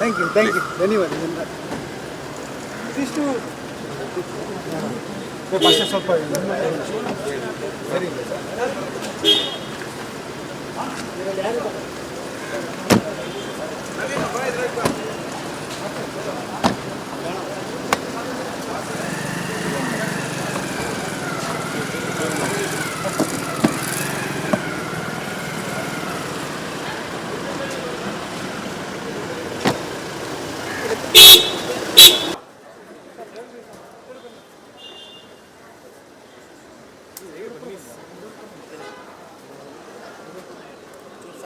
Thank you thank you ಧನ್ಯವಾದ ಇದಿಷ್ಟು ಭಾಷೆ ಸ್ವಲ್ಪ ಸರಿ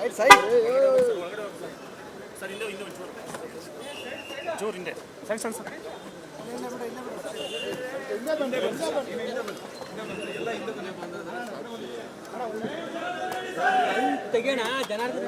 Side side. ಜೋರ್ ಹಿಂದೆ. ಸಣ್ಣ ಸಣ್ಣ ತೆಗಿಯೋಣ ಜನಾರ್ದನ?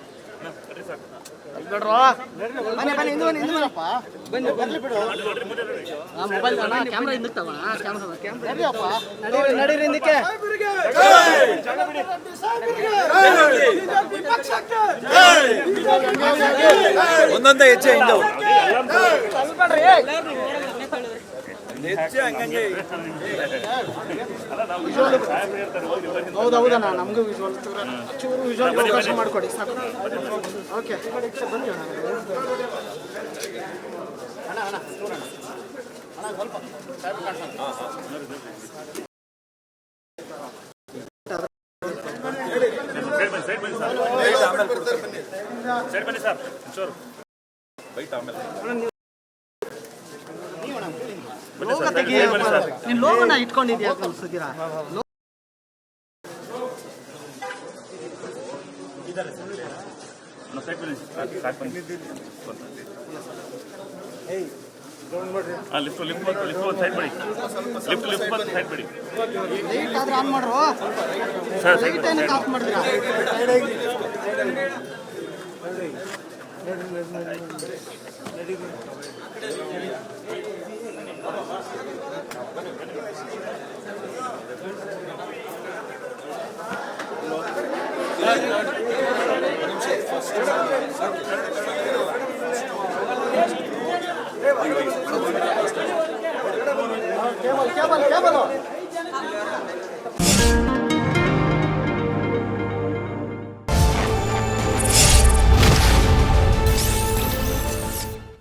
ಬನ್ನಿ ಬನ್ನಿ ಇಂದು ಬನ್ನಿ ಬನ್ನಪ್ಪ ಬನ್ನಿ. ಬರ್ಲಿ ಬಿಡು ಹಾಂ ಮೊಬೈಲ್ ಕ್ಯಾಮ್ರಾ ಹಿಂದಕ್ಕೆ ತಗೋಣ ಕ್ಯಾಮ್ರಾ ಕ್ಯಾಮ್ರಾ ನಡಿಯಪ್ಪ ನಡೀರಿ ನಡೀರಿ ಹಿಂದಕ್ಕೆ. ಒಂದೊಂದೇ ಹೆಜ್ಜೆ ಹಿಂದೆ ಹೌದೌದಣ್ಣ ನಮಗೂ ವಿಜುವಲ್ ಚೂರು ವಿಜುವಲ್ ಅವಕಾಶ ಮಾಡಿಕೊಡಿ ಸಾಕು. ಓಕೆ ಬನ್ನಿ ಅಣ್ಣ ಅಣ್ಣ ಸ್ವಲ್ಪ. ಸೈಡ್ ಬನ್ನಿ ಸರ್ ಚೋರು ಲೋಗ ತೆಗಿ ನೀನು ಲೋಗನ ಇಟ್ಕೊಂಡಿದ್ಯಾ ಸಾಕು ಬನ್ನಿ ಲಿಫ್ಟ್ ಲಿಫ್ಟ್ ಬಂತು ಲಿಫ್ಟ್ ಬಂದು ಸೈಡ್ ಬಿಡಿ. ಲಿಫ್ಟ್ ಲಿಫ್ಟ್ ಬಂದು ಸೈಡ್ ಬಿಡಿ. ಲೈಟ್ ಆದ್ರೆ ಆನ್ ಮಾಡ್ರು? ಸರ್ ಸೈಡ್ ಲೈಟ್ ಏನಕ್ಕೆ ಆಫ್ ಮಾಡಿದ್ರಾ? కేవలం కేవలం కేవలం